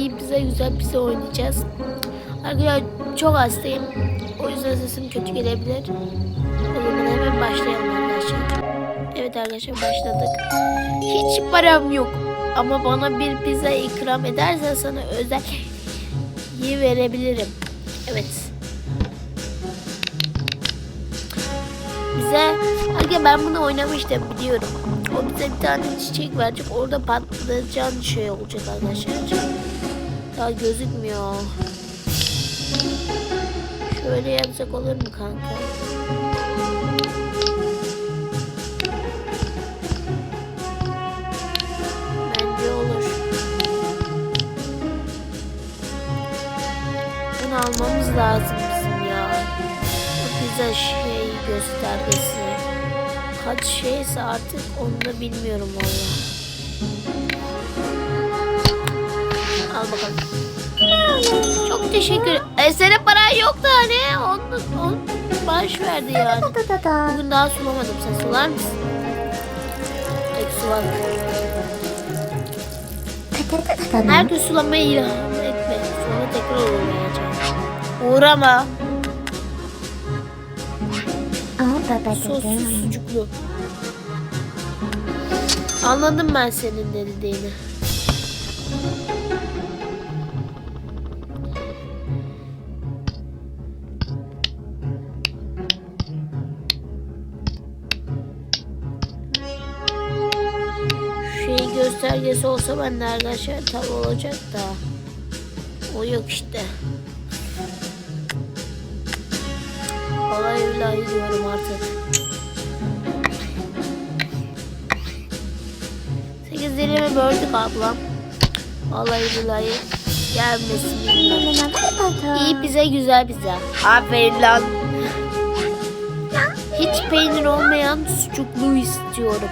iyi bize güzel bize oynayacağız. Arkadaşlar çok hastayım. O yüzden sesim kötü gelebilir. O zaman hemen başlayalım arkadaşlar. Evet arkadaşlar başladık. Hiç param yok. Ama bana bir pizza ikram edersen sana özel iyi verebilirim. Evet. Bize Aga ben bunu oynamıştım biliyorum. O bize bir tane çiçek verecek. Orada patlayacağın şey olacak arkadaşlar. Daha gözükmüyor. Şöyle yapsak olur mu kanka? Bence olur. Bunu almamız lazım bizim ya. O pizza şey göstergesi. Kaç şeyse artık onu da bilmiyorum valla. Al bakalım. Çok teşekkür e, senin paran yok da hani. Onu, onu baş verdi yani. Bugün daha sulamadım. Sen sular mısın? Tek sular. Her gün sulamayı ilham etme. Sonra tekrar uğrayacağım. Uğrama. Dedim. sucuklu. Anladım ben senin dediğini. Olsa ben de arkadaşlar tabi olacak da. O yok işte. Vallahi billahi diyorum artık. 8 dilimi böldük ablam. Vallahi billahi gelmesin. İyi bize güzel bize. Aferin lan. Hiç peynir olmayan sucuklu istiyorum.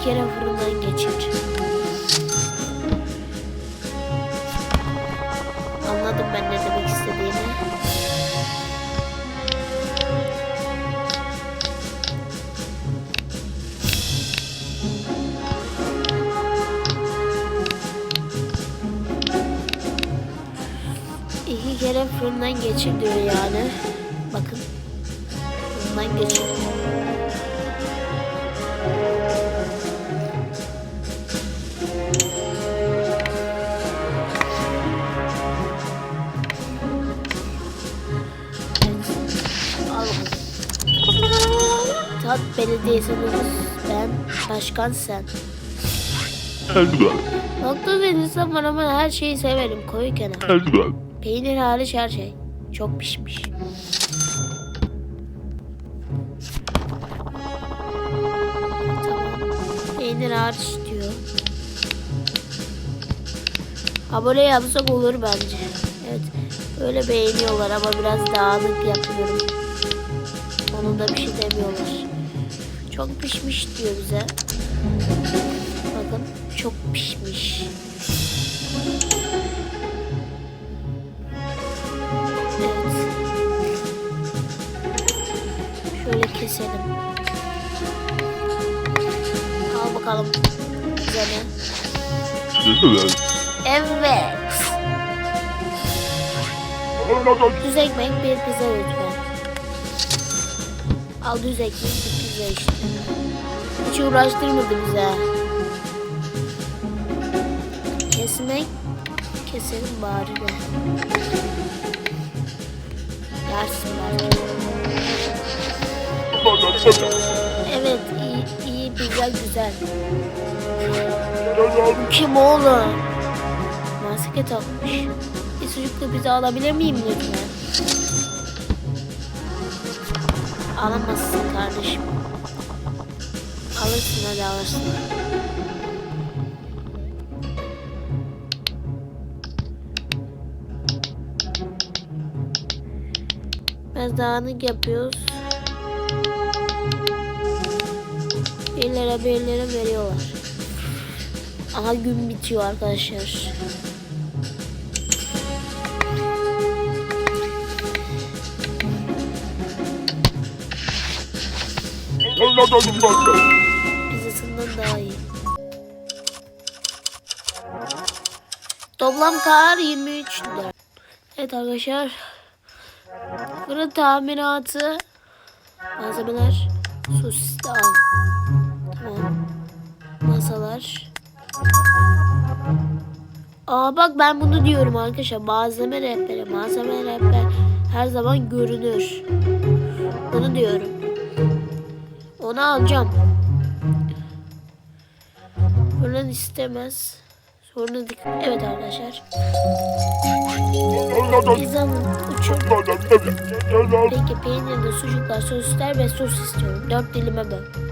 Bir kere fırından geçir. Fırından geçir diyor yani. Bakın. Al bakalım. Tat belediyesiniz. Ben başkan sen. Eldiven, Nokta denizden ama her şeyi severim. Koyu kenar. eldiven. Peynir hariç her şey. Çok pişmiş. Tamam. Peynir hariç diyor. Abone yapsak olur bence. Evet. Böyle beğeniyorlar ama biraz dağınık yapıyorum. Onun da bir şey demiyorlar. Çok pişmiş diyor bize. Bakın çok pişmiş. Keselim. Al bakalım. Güzel. Eldiven. Evet. Düz ekmek bir pizza lütfen. Al düz ekmek bir pizza işte. Hiç uğraştırmadı bize. Kesmek keselim bari de. Yersin belki. Evet iyi, iyi pizza güzel. Kim oğlum? Maske takmış. Bir sucuklu pizza alabilir miyim lütfen? Alamazsın kardeşim. Alırsın hadi alırsın. Dağınık yapıyoruz. 1 lira 1 lira veriyorlar. Aha gün bitiyor arkadaşlar. Pizzasından daha iyi. Toplam kar 23 lira. Evet arkadaşlar. Fırın tamiratı. Malzemeler. Sosis de al. Masalar. Aa bak ben bunu diyorum arkadaşlar. Malzeme rehberi. Malzeme rehber her zaman görünür. Bunu diyorum. Onu alacağım. Fırın istemez. Sonra dik. Evet arkadaşlar. Pizzanın uçur. Peki peynirli sucuklar, sosisler ve sos istiyorum. Dört dilime böl.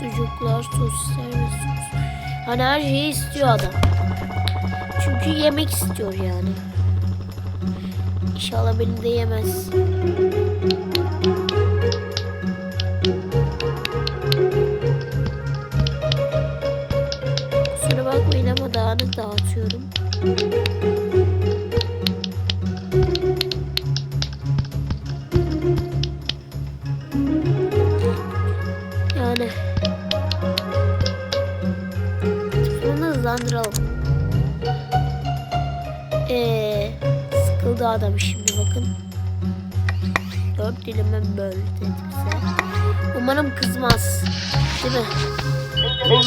Sucuklar, sosisler ve sos. Hani her şeyi istiyor adam. Çünkü yemek istiyor yani. İnşallah beni de yemez.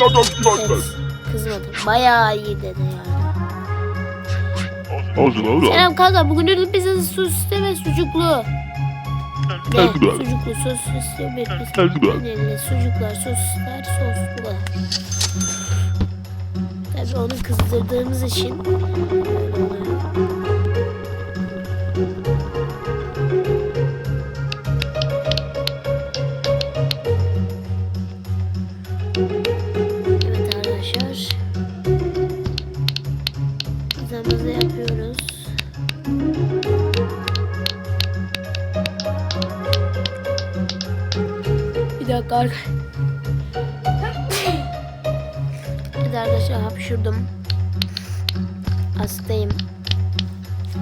Evet. Kızmadı. Bayağı iyi dedi yani. Olsun oğlum. Selam kanka. Bugün pizzası sosisli ve sucuklu. Ne? Sucuklu, sosisli be. Peynirli, sucuklar, sosisler, soslu. Tabii onu kızdırdığımız için dakika arka- Evet arkadaşlar hapşurdum. Hastayım.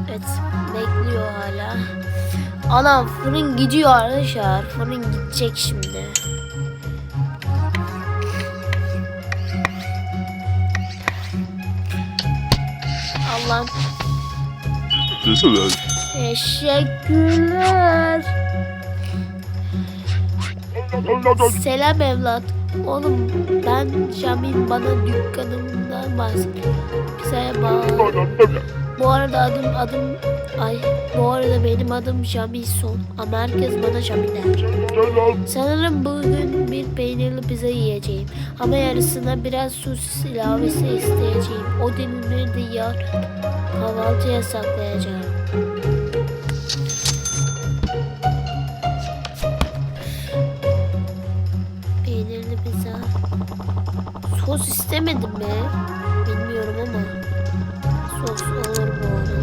Evet bekliyor hala. Anam fırın gidiyor arkadaşlar. Fırın gidecek şimdi. Allah'ım Teşekkürler. teşekkürler. Selam evlat. Oğlum ben Şamil bana dükkanımdan bahsediyor. Bağ. Bu arada adım adım ay bu arada benim adım Şamil Son ama herkes bana Şamil der. Sanırım bugün bir peynirli pizza yiyeceğim ama yarısına biraz sosis ilavesi isteyeceğim. O dilimleri de yarın kahvaltıya saklayacağım. Sos istemedim mi? Bilmiyorum ama. Sos olur bu arada.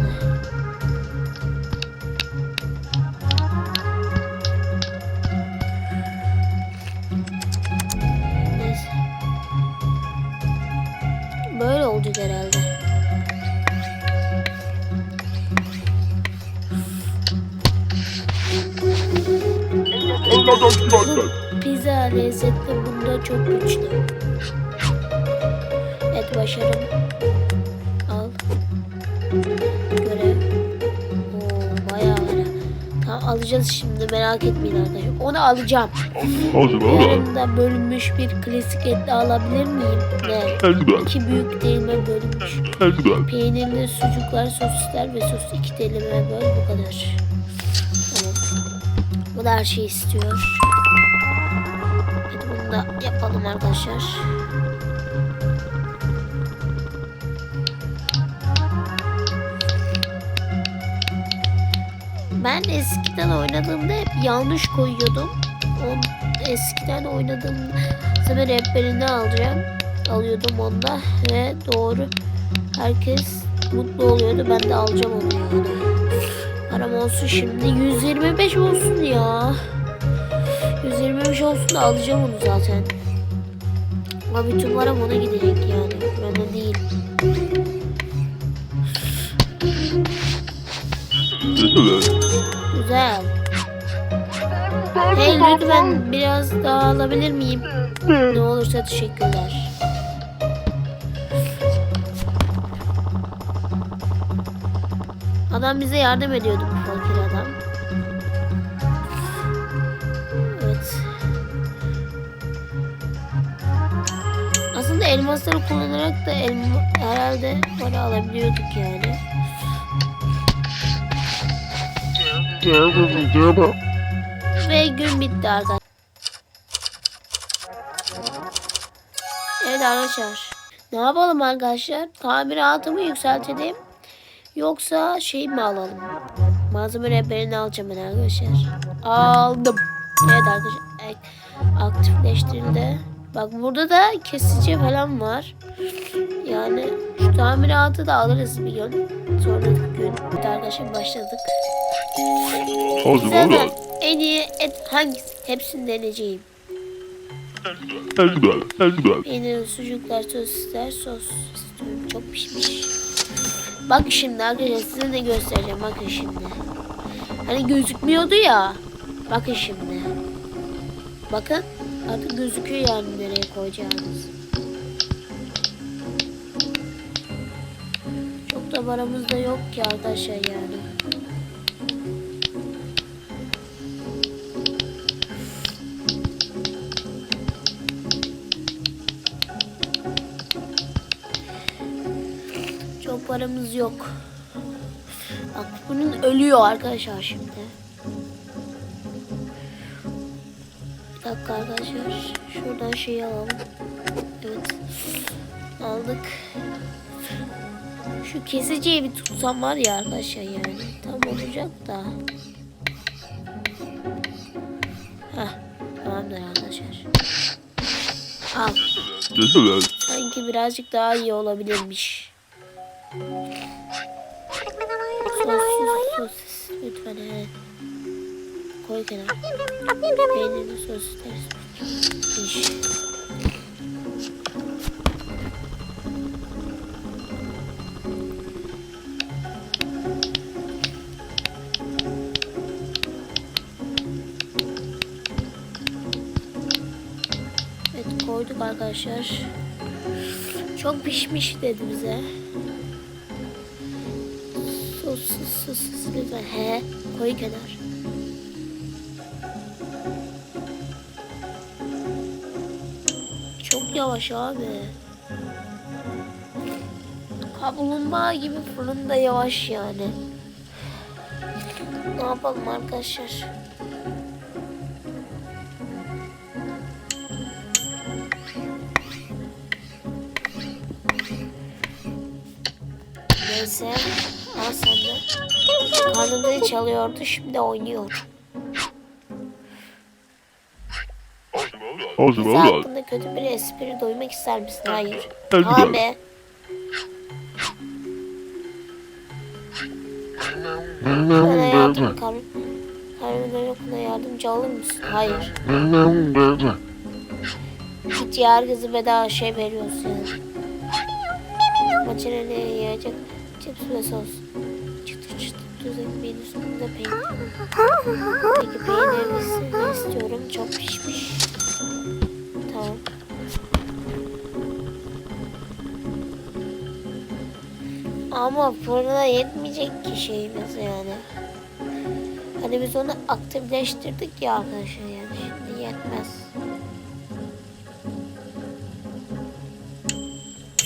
Neyse. Böyle olacak herhalde. Pizza lezzetli bunda çok güçlü. Başarım. Al. Görev. Oo bayağı var. Tamam alacağız şimdi merak etmeyin arkadaşlar. Onu alacağım. Olsun oğlum. Yarında bölünmüş bir klasik etli alabilir miyim? Ne? İki büyük dilime bölünmüş. Peynirli sucuklar, sosisler ve sos iki dilime böl bu kadar. Tamam. Bu da her şeyi istiyor. Hadi bunu da yapalım arkadaşlar. Ben eskiden oynadığımda hep yanlış koyuyordum. O eskiden oynadığım zaman rehberini alacağım. Alıyordum onda ve doğru herkes mutlu oluyordu. Ben de alacağım onu. Param olsun şimdi 125 olsun ya. 125 olsun da alacağım onu zaten. Ama bütün param ona gidecek yani. Bana değil. Güzel. Hey lütfen biraz daha alabilir miyim? Ne olursa teşekkürler. Adam bize yardım ediyordu bu fakir adam. Evet. Aslında elmasları kullanarak da elma, herhalde para alabiliyorduk yani. Ve gün bitti arkadaşlar. Evet arkadaşlar. Ne yapalım arkadaşlar? Tamiratı mı yükseltelim? Yoksa şey mi alalım? Malzeme rehberini alacağım ben arkadaşlar. Aldım. Evet arkadaşlar. Aktifleştirildi. Bak burada da kesici falan var. Yani şu tamiratı da alırız bir gün. Sonraki gün. Evet arkadaşlar başladık. Hadi bakalım. en iyi et hangisi? Hepsini deneyeceğim. Eldiven, eldiven. Peynir, sucuklar, sosisler, sos istiyorum. Çok pişmiş. Bak şimdi arkadaşlar size de göstereceğim. Bakın şimdi. Hani gözükmüyordu ya. Bakın şimdi. Bakın. Artık gözüküyor yani nereye koyacağınız. Çok da paramız da yok ki arkadaşlar yani. Çok paramız yok. Bak bunun ölüyor arkadaşlar şimdi. Bir dakika arkadaşlar. Şuradan şeyi alalım. Evet. Aldık. Şu kesiciyi bir tutsam var ya arkadaşlar yani. Olacak da. Heh. Tamamdır arkadaşlar. Al. Sanki birazcık daha iyi olabilirmiş. Sosis lütfen he. Koy kenara. Peynirli sosisler. İş. Arkadaşlar. Çok pişmiş dedi bize. Sosis sosis lütfen. He koy kenar. Çok yavaş abi. Kaplumbağa gibi fırında yavaş yani. Ne yapalım arkadaşlar? Neyse. Al sen de. Karnında çalıyordu şimdi oynuyor. Hadi Bize hakkında kötü bir espri duymak ister misin? Hayır. Abi. Bana yardım kar Karnımda okula yardımcı olur musun? Hayır. Git ya herkese bedava şey veriyorsun. Maçına ne yiyecek? Ve sos. Çıtır çıtır tuz ekmeğin üstünde peynir. Peki peynirlisini istiyorum. Çok pişmiş. Tamam. Ama fırına yetmeyecek ki şeyimiz yani. Hani biz onu aktifleştirdik ya arkadaşlar yani şimdi yetmez.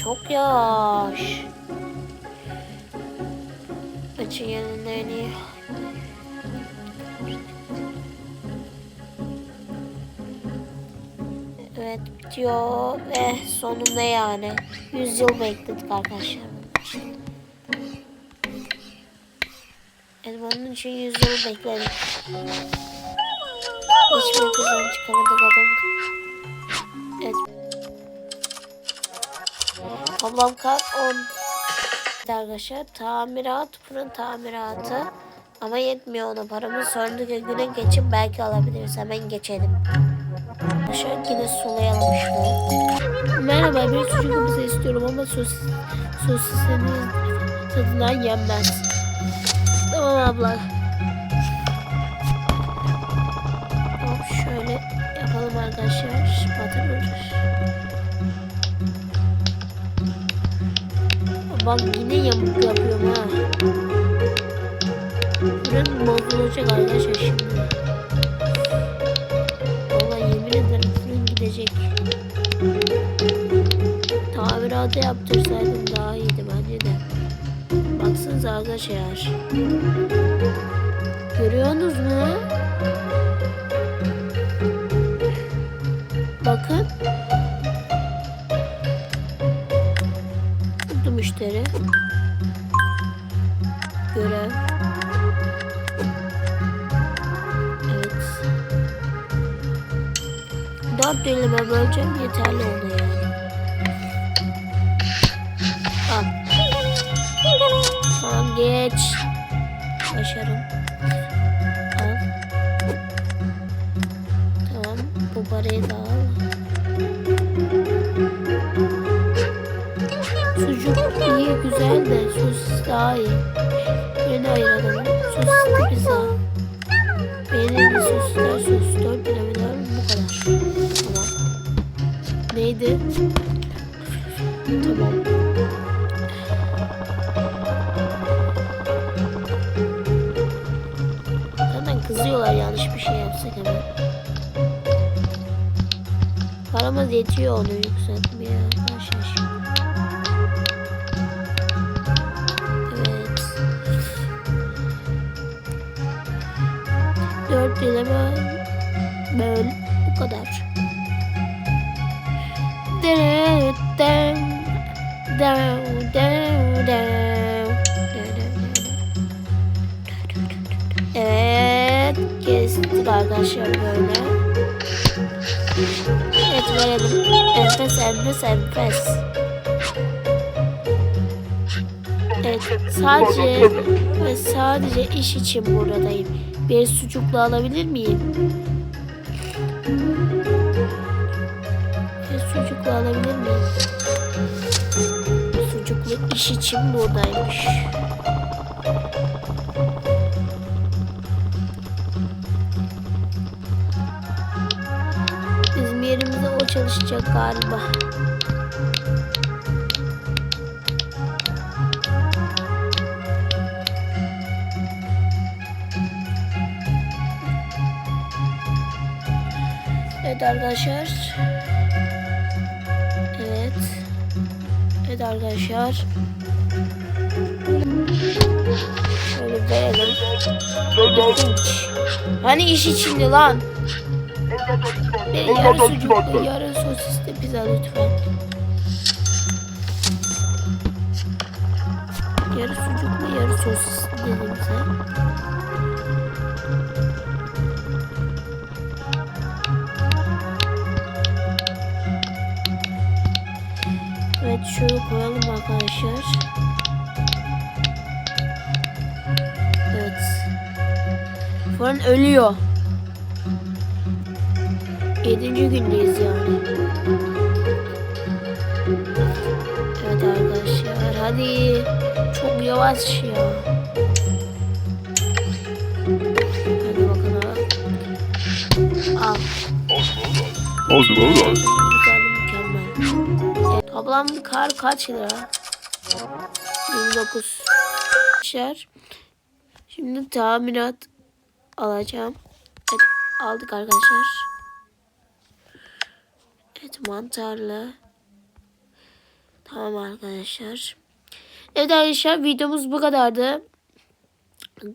Çok yavaş. Açın yanında. Evet bitiyor ve sonunda yani 100 yıl bekledik arkadaşlar. için. Evet bunun için 100 yıl bekledik. Hiçbir kızdan çıkamadık adamı. Evet. Ablam kalk 10. Arkadaşlar tamirat fırın tamiratı. Ama yetmiyor ona paramız sonraki güne geçip belki alabiliriz. Hemen geçelim. Arkadaşlar yine sulayalım şunu. Merhaba bir sucuk bize istiyorum ama sosis, sosisinin tadından yenmez. Tamam abla. arkadaşlar. Patır Bak yine yamuk yapıyorum ha. Fırın bozulacak arkadaşlar şimdi. Vallahi yemin ederim fırın gidecek. Tamiratı yaptırsaydım daha iyiydi bence de. Baksanıza arkadaşlar. Görüyorsunuz mu? Müşteri. Görev. Evet. Dört dilime böleceğim yeterli oldu yani. Al. Tamam geç. Başarım. Al. Tamam bu parayı da al. Güzel de sosis daha iyi. Birini ayıralım. Sosisli pizza. Beğenildi sosisler sosis 4 piramidal bu kadar. Tamam. Neydi? Tamam. Zaten kızıyorlar yanlış bir şey yapsak hemen. Paramız yetiyor onu yükseltmeye Dileme böyle bu kadar. Evet, kestik arkadaşlar böyle. Evet verelim. Enfes, enfes, enfes. Evet, sadece ve sadece iş için buradayım. Bir sucuklu alabilir miyim? Bir sucuklu alabilir miyim? Sucuklu iş için buradaymış. Bizim o çalışacak galiba. Evet arkadaşlar. Evet. Evet arkadaşlar. Şöyle verelim. Hani iş içinde lan? Bir yarı sucuklu, yarı sosisli pizza lütfen. Yarı sucuklu, yarı sosisli dedim size. Şöyle koyalım arkadaşlar. Evet. Fırın ölüyor. Yedinci gündeyiz yani. Evet arkadaşlar hadi. Çok yavaş ya. Hadi bakalım. Al. Oldu valla. Toplam kar kaç lira? 29. Arkadaşlar. Şimdi tamirat alacağım. Evet aldık arkadaşlar. Evet mantarlı. Tamam arkadaşlar. Evet arkadaşlar videomuz bu kadardı.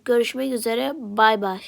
Görüşmek üzere. Bay bay.